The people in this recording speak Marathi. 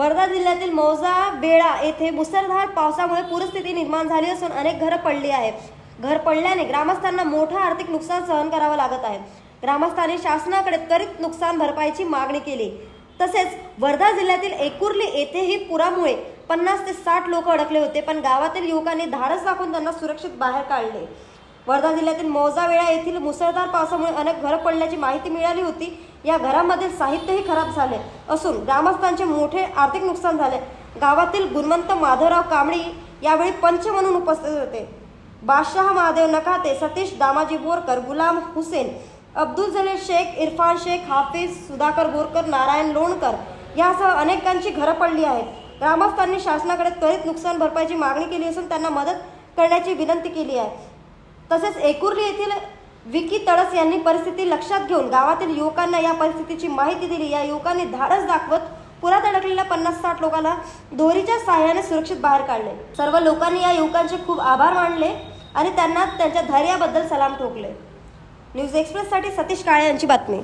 वर्धा जिल्ह्यातील मौजा बेळा येथे मुसळधार पावसामुळे पूरस्थिती निर्माण झाली असून अनेक घरं पडली आहेत. घर पडल्याने ग्रामस्थांना मोठं आर्थिक नुकसान सहन करावं लागत आहे. ग्रामस्थांनी शासनाकडे त्वरित नुकसान भरपाईची मागणी केली. तसेच वर्धा जिल्ह्यातील एकुर्ली येथेही पुरामुळे पन्नास ते साठ लोक अडकले होते पण गावातील युवकांनी धाडस दाखवून त्यांना सुरक्षित बाहेर काढले. वर्धा जिल्ह्यातील मौजावेळा येथील मुसळधार पावसामुळे अनेक घरं पडल्याची माहिती मिळाली होती. या घरामधील साहित्यही खराब झाले असून ग्रामस्थांचे मोठे आर्थिक नुकसान झाले. गावातील गुणवंत माधवराव कांबळी यावेळी पंच म्हणून उपस्थित होते. बादशाह महादेव नकाते सतीश दामाजी बोरकर गुलाम हुसेन अब्दुल जलील शेख इरफान शेख हाफिज सुधाकर बोरकर नारायण लोणकर यासह अनेकांची घरं पडली आहेत. ग्रामस्थांनी शासनाकडे त्वरित नुकसान भरपाईची मागणी केली असून त्यांना मदत करण्याची विनंती केली आहे. तसेच एकुर्ली येथील विकी तळस यांनी परिस्थिती लक्षात घेऊन गावातील युवकांना या परिस्थितीची माहिती दिली. या युवकांनी धाडस दाखवत पुरात अडकलेल्या पन्नास साठ लोकांना दोरीच्या सहाय्याने सुरक्षित बाहेर काढले. सर्व लोकांनी या युवकांचे खूप आभार मानले आणि त्यांना त्यांच्या धैर्याबद्दल सलाम ठोकले. न्यूज एक्सप्रेससाठी सतीश काळे यांची बातमी.